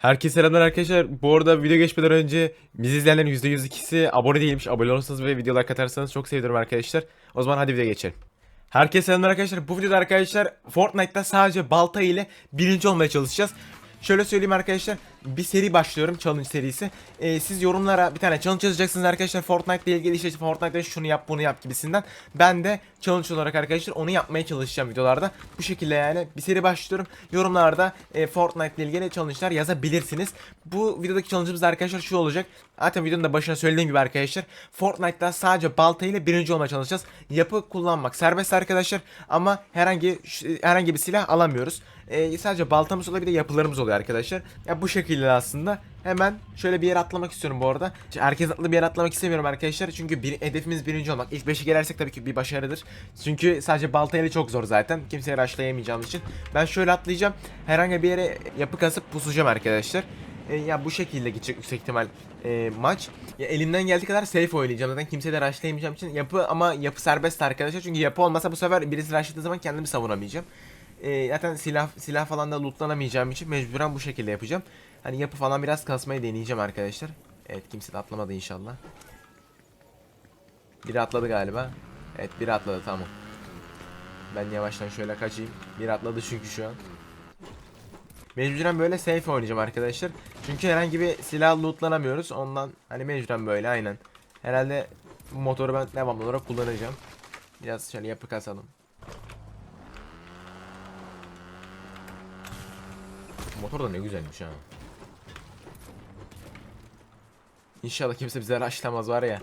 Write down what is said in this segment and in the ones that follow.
Herkese selamlar arkadaşlar. Bu arada video geçmeden önce bizi izleyenlerin %102'si abone değilmiş. Abone olursanız ve videolar katarsanız çok sevinirim arkadaşlar. O zaman hadi videoya geçelim. Herkese selamlar arkadaşlar. Bu videoda arkadaşlar Fortnite'da sadece balta ile birinci olmaya çalışacağız. Şöyle söyleyeyim arkadaşlar. Bir seri başlıyorum. Challenge serisi. Ee, siz yorumlara bir tane challenge yazacaksınız arkadaşlar. Fortnite ile ilgili işte Fortnite'da şunu yap bunu yap gibisinden. Ben de challenge olarak arkadaşlar onu yapmaya çalışacağım videolarda. Bu şekilde yani bir seri başlıyorum. Yorumlarda e, Fortnite ile ilgili challenge'lar yazabilirsiniz. Bu videodaki challenge'ımız da arkadaşlar şu olacak. Zaten videonun da başına söylediğim gibi arkadaşlar. Fortnite'da sadece balta ile birinci olmaya çalışacağız. Yapı kullanmak serbest arkadaşlar. Ama herhangi herhangi bir silah alamıyoruz. E, sadece baltamız oluyor bir de yapılarımız oluyor arkadaşlar. Ya bu şekilde aslında. Hemen şöyle bir yere atlamak istiyorum bu arada. Herkes atlı bir yere atlamak istemiyorum arkadaşlar. Çünkü bir, hedefimiz birinci olmak. İlk 5'e gelersek tabii ki bir başarıdır. Çünkü sadece baltayla çok zor zaten. Kimseye rushlayamayacağım için. Ben şöyle atlayacağım. Herhangi bir yere yapı kasıp pusacağım arkadaşlar. E, ya bu şekilde gidecek yüksek ihtimal e, maç. Ya elimden geldiği kadar safe oynayacağım. Zaten kimseye de rushlayamayacağım için yapı ama yapı serbest arkadaşlar. Çünkü yapı olmasa bu sefer birisi rushladığı zaman kendimi savunamayacağım. E, zaten silah silah falan da lootlanamayacağım için mecburen bu şekilde yapacağım. Hani yapı falan biraz kasmayı deneyeceğim arkadaşlar. Evet kimse de atlamadı inşallah. Biri atladı galiba. Evet biri atladı tamam. Ben yavaştan şöyle kaçayım. Biri atladı çünkü şu an. Mecburen böyle safe oynayacağım arkadaşlar. Çünkü herhangi bir silah lootlanamıyoruz. Ondan hani mecburen böyle aynen. Herhalde bu motoru ben devamlı olarak kullanacağım. Biraz şöyle yapı kasalım. Motor da ne güzelmiş ha. İnşallah kimse bize raşlamaz var ya.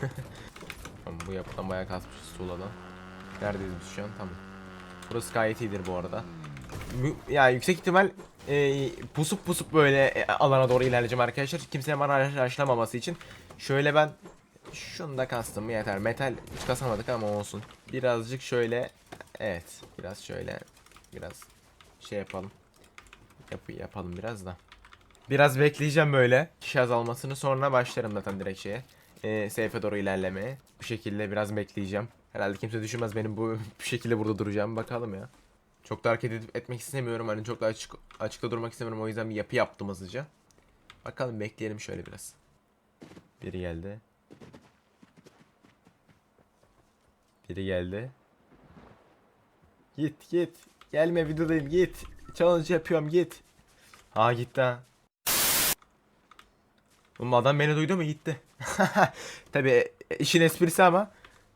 bu yapıdan bayağı kasmışız tuğladan. Neredeyiz biz şu an? Tamam. Burası gayet iyidir bu arada. Ya yüksek ihtimal e, pusup pusup böyle e, alana doğru ilerleyeceğim arkadaşlar. Kimse bana raşlamaması için. Şöyle ben şunu da kastım yeter. Metal hiç kasamadık ama olsun. Birazcık şöyle evet biraz şöyle biraz şey yapalım. Yapı yapalım biraz da. Biraz bekleyeceğim böyle kişi azalmasını sonra başlarım zaten direkt şeye. E, safe'e doğru ilerlemeye. Bu şekilde biraz bekleyeceğim. Herhalde kimse düşünmez benim bu bu şekilde burada duracağım bakalım ya. Çok da hareket edip etmek istemiyorum. Hani çok da açık açıkta durmak istemiyorum. O yüzden bir yapı yaptım hızlıca. Bakalım bekleyelim şöyle biraz. Biri geldi. Biri geldi. Git git. Gelme videodayım git. Challenge yapıyorum git. Ha gitti ha. Oğlum adam beni duydu mu gitti. Tabi işin esprisi ama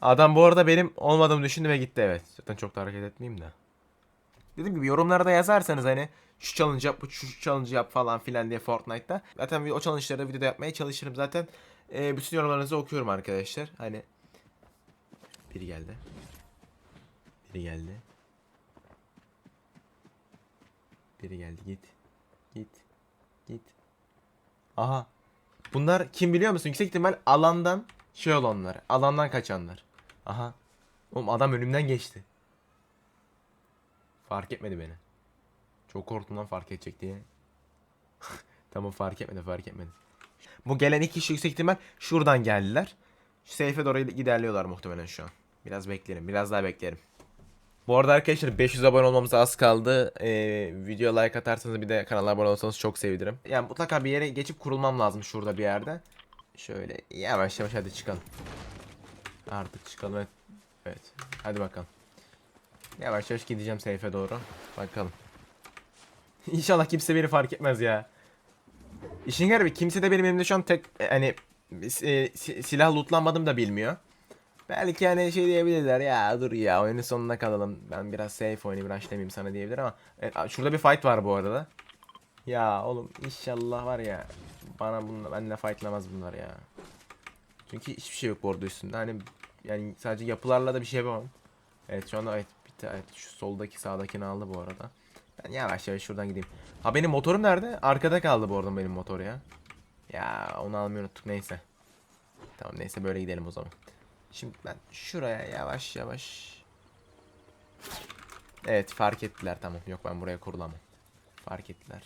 adam bu arada benim olmadığımı düşündü ve gitti evet. Zaten çok da hareket etmeyeyim de. Dediğim gibi yorumlarda yazarsanız hani şu challenge yap, bu şu challenge yap falan filan diye Fortnite'da. Zaten o challenge'ları da videoda yapmaya çalışırım zaten. Ee, bütün yorumlarınızı okuyorum arkadaşlar. Hani biri geldi. Biri geldi. Biri geldi git. Git. Git. Aha. Bunlar kim biliyor musun? Yüksek ihtimal alandan şey olanlar. Alandan kaçanlar. Aha. Oğlum adam önümden geçti. Fark etmedi beni. Çok korktum lan fark edecek diye. tamam fark etmedi fark etmedi. Bu gelen iki kişi yüksek ihtimal şuradan geldiler. Seyfe doğru ilerliyorlar muhtemelen şu an. Biraz beklerim. Biraz daha beklerim. Bu arada arkadaşlar 500 abone olmamıza az kaldı. Ee, video like atarsanız bir de kanala abone olursanız çok sevinirim. Yani mutlaka bir yere geçip kurulmam lazım şurada bir yerde. Şöyle yavaş yavaş hadi çıkalım. Artık çıkalım. Evet. evet. Hadi bakalım. Yavaş yavaş gideceğim seyfe doğru. Bakalım. İnşallah kimse beni fark etmez ya. İşin garibi kimse de benim elimde şu an tek e, hani e, si- silah lootlanmadım da bilmiyor. Belki hani şey diyebilirler ya dur ya oyunun sonuna kalalım. Ben biraz safe oynayayım rushlayayım sana diyebilir ama evet, şurada bir fight var bu arada. Ya oğlum inşallah var ya bana bununla benimle fightlamaz bunlar ya. Çünkü hiçbir şey yok bu arada üstünde. Hani yani sadece yapılarla da bir şey yapamam. Evet şu anda evet bitti. Evet şu soldaki sağdakini aldı bu arada. Ben yavaş yavaş şuradan gideyim. Ha benim motorum nerede? Arkada kaldı bu arada benim motor ya. Ya onu almayı unuttuk neyse. Tamam neyse böyle gidelim o zaman. Şimdi ben şuraya yavaş yavaş. Evet fark ettiler tamam. Yok ben buraya kurulamam. Fark ettiler.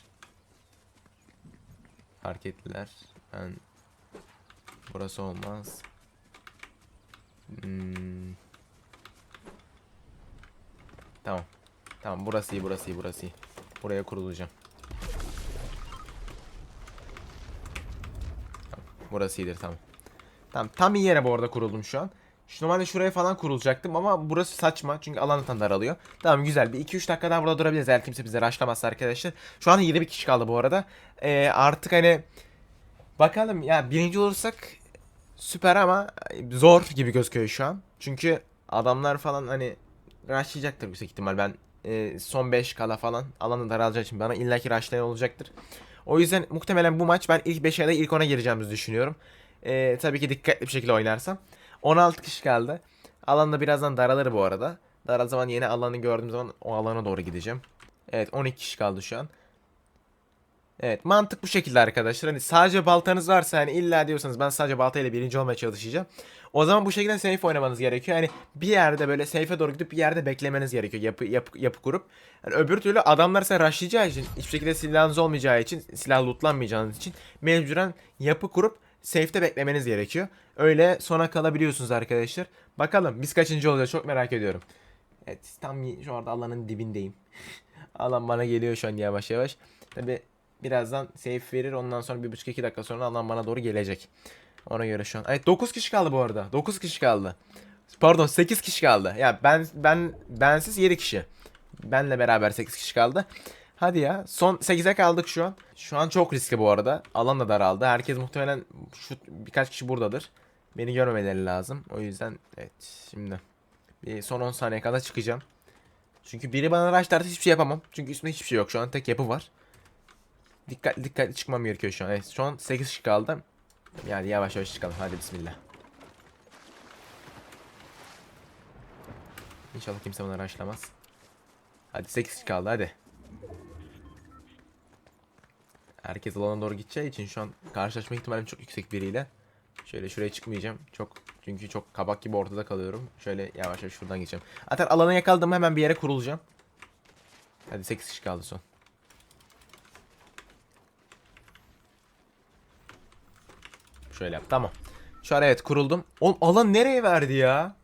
Fark ettiler. Ben burası olmaz. Hmm. Tamam. Tamam burası iyi burası iyi burası iyi. Buraya kurulacağım. Tamam. Burası iyidir tamam. Tamam tam iyi yere bu arada kuruldum şu an. Şu normalde şuraya falan kurulacaktım ama burası saçma çünkü alan zaten daralıyor. Tamam güzel bir 2-3 dakika daha burada durabiliriz eğer kimse bize raşlamazsa arkadaşlar. Şu an 20 kişi kaldı bu arada. Ee, artık hani bakalım ya birinci olursak süper ama zor gibi gözüküyor şu an. Çünkü adamlar falan hani rushlayacaktır yüksek ihtimal. Ben e, son 5 kala falan alanı daralacağı için bana illaki rushlayan olacaktır. O yüzden muhtemelen bu maç ben ilk 5'e ya ilk 10'a gireceğimizi düşünüyorum. E, tabii ki dikkatli bir şekilde oynarsam. 16 kişi kaldı. Alan da birazdan daralır bu arada. Daral zaman yeni alanı gördüğüm zaman o alana doğru gideceğim. Evet 12 kişi kaldı şu an. Evet mantık bu şekilde arkadaşlar. Hani sadece baltanız varsa hani illa diyorsanız ben sadece baltayla birinci olmaya çalışacağım. O zaman bu şekilde safe oynamanız gerekiyor. Hani bir yerde böyle safe'e doğru gidip bir yerde beklemeniz gerekiyor yapı yapı, yapı kurup. Yani öbür türlü adamlar size rushlayacağı için hiçbir şekilde silahınız olmayacağı için silah lootlanmayacağınız için mecburen yapı kurup safe'te beklemeniz gerekiyor. Öyle sona kalabiliyorsunuz arkadaşlar. Bakalım biz kaçıncı olacağız çok merak ediyorum. Evet tam şu anda alanın dibindeyim. Alan bana geliyor şu an yavaş yavaş. Tabi birazdan safe verir ondan sonra bir buçuk iki dakika sonra alan bana doğru gelecek. Ona göre şu an. Evet 9 kişi kaldı bu arada. 9 kişi kaldı. Pardon 8 kişi kaldı. Ya ben ben bensiz 7 kişi. Benle beraber 8 kişi kaldı. Hadi ya. Son 8'e kaldık şu an. Şu an çok riskli bu arada. Alan da daraldı. Herkes muhtemelen şu birkaç kişi buradadır. Beni görmemeleri lazım. O yüzden evet şimdi bir son 10 saniye kadar çıkacağım. Çünkü biri bana rushlarsa hiçbir şey yapamam. Çünkü üstümde hiçbir şey yok. Şu an tek yapı var. Dikkatli dikkatli çıkmam gerekiyor şu an. Evet şu an 8 kişi kaldı. Yani yavaş yavaş çıkalım. Hadi bismillah. İnşallah kimse bana rushlamaz. Hadi 8 kişi kaldı hadi. Herkes alana doğru gideceği için şu an karşılaşma ihtimalim çok yüksek biriyle. Şöyle şuraya çıkmayacağım. Çok çünkü çok kabak gibi ortada kalıyorum. Şöyle yavaş yavaş şuradan geçeceğim. Zaten alana yakaladım hemen bir yere kurulacağım. Hadi 8 kişi kaldı son. Şöyle yap. Tamam. Şu an evet kuruldum. Oğlum alan nereye verdi ya?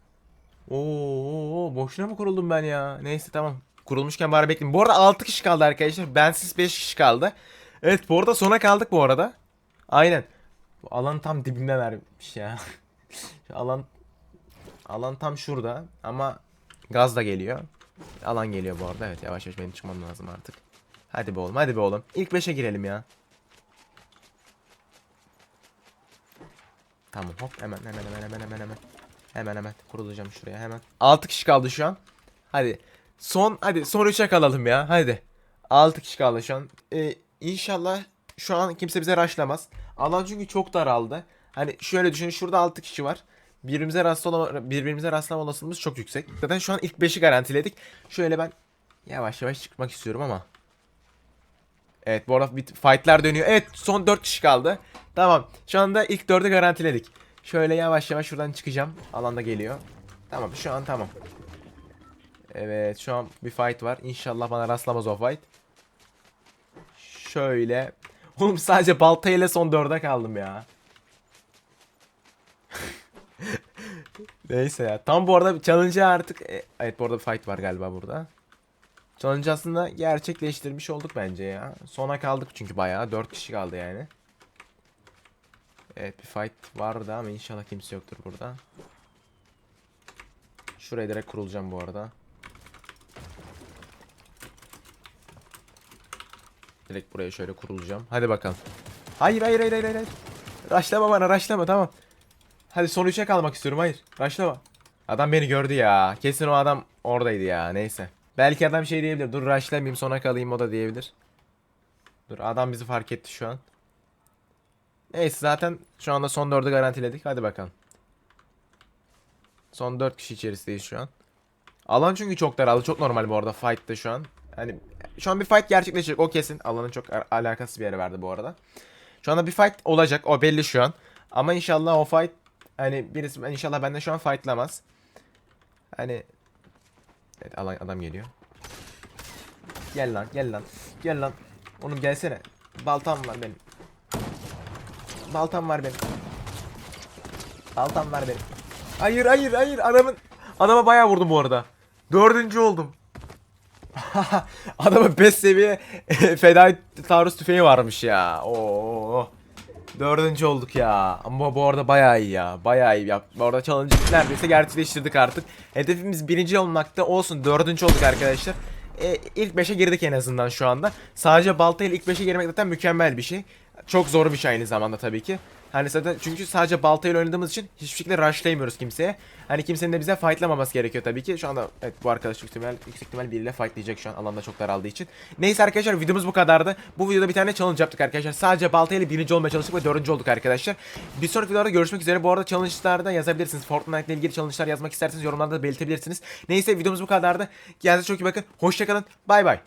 Oo, boşuna mı kuruldum ben ya? Neyse tamam. Kurulmuşken bari bekleyeyim. Bu arada 6 kişi kaldı arkadaşlar. Bensiz 5 kişi kaldı. Evet bu arada sona kaldık bu arada. Aynen. Bu alan tam dibime vermiş ya. Alan alan tam şurada ama gaz da geliyor. Alan geliyor bu arada. Evet yavaş yavaş benim çıkmam lazım artık. Hadi be oğlum hadi be oğlum. İlk 5'e girelim ya. Tamam hop hemen hemen hemen hemen hemen hemen. Hemen hemen kurulacağım şuraya hemen. 6 kişi kaldı şu an. Hadi. Son hadi son 3'e kalalım ya. Hadi. 6 kişi kaldı şu an. Ee, inşallah şu an kimse bize raşlamaz. Alan çünkü çok daraldı. Hani şöyle düşünün şurada 6 kişi var. Birbirimize rastlama birbirimize rastlama olasılığımız çok yüksek. Zaten şu an ilk 5'i garantiledik. Şöyle ben yavaş yavaş çıkmak istiyorum ama. Evet bu arada bir fightlar dönüyor. Evet son 4 kişi kaldı. Tamam. Şu anda ilk 4'ü garantiledik. Şöyle yavaş yavaş şuradan çıkacağım. Alanda geliyor. Tamam şu an tamam. Evet şu an bir fight var. İnşallah bana rastlamaz o fight. Şöyle. Oğlum sadece baltayla son 4'e kaldım ya. Neyse ya. Tam bu arada challenge artık... e, Evet bu arada fight var galiba burada. Challenge aslında gerçekleştirmiş olduk bence ya. Sona kaldık çünkü bayağı. 4 kişi kaldı yani. Evet bir fight vardı ama inşallah kimse yoktur burada. Şuraya direkt kurulacağım bu arada. Direkt buraya şöyle kurulacağım. Hadi bakalım. Hayır hayır hayır hayır hayır. Raşlama bana raşlama tamam. Hadi son 3'e kalmak istiyorum hayır. Raşlama. Adam beni gördü ya. Kesin o adam oradaydı ya neyse. Belki adam şey diyebilir. Dur raşlamayayım sona kalayım o da diyebilir. Dur adam bizi fark etti şu an. Neyse zaten şu anda son 4'ü garantiledik. Hadi bakalım. Son 4 kişi içerisindeyiz şu an. Alan çünkü çok daraldı. Çok normal bu arada fight'ta şu an. Hani şu an bir fight gerçekleşecek o kesin. Alanın çok alakasız bir yere verdi bu arada. Şu anda bir fight olacak. O belli şu an. Ama inşallah o fight hani birisi inşallah benden şu an fightlamaz. Hani Evet alan adam geliyor. Gel lan gel lan. Gel lan. Oğlum gelsene. Baltam var benim. Baltam var benim. Baltam var benim. Hayır hayır hayır adamın adama bayağı vurdum bu arada. Dördüncü oldum. Adamın 5 seviye fedai taarruz tüfeği varmış ya. Oo. Dördüncü olduk ya. Ama bu arada bayağı iyi ya. Bayağı iyi. Ya. Bu arada challenge'ı neredeyse gerçekleştirdik artık. Hedefimiz birinci olmakta olsun. Dördüncü olduk arkadaşlar. E, ilk 5'e girdik en azından şu anda. Sadece baltayla ilk 5'e girmek zaten mükemmel bir şey. Çok zor bir şey aynı zamanda tabii ki. Hani zaten çünkü sadece baltayla oynadığımız için hiçbir şekilde rushlayamıyoruz kimseye. Hani kimsenin de bize fightlamaması gerekiyor tabii ki. Şu anda evet bu arkadaş yüksek ihtimal, yüksek ihtimal biriyle fightlayacak şu an alanda çok daraldığı için. Neyse arkadaşlar videomuz bu kadardı. Bu videoda bir tane challenge yaptık arkadaşlar. Sadece baltayla birinci olmaya çalıştık ve dördüncü olduk arkadaşlar. Bir sonraki videoda görüşmek üzere. Bu arada challenge'larda yazabilirsiniz. Fortnite ile ilgili challenge'lar yazmak isterseniz yorumlarda da belirtebilirsiniz. Neyse videomuz bu kadardı. Kendinize çok iyi bakın. Hoşçakalın. Bay bay.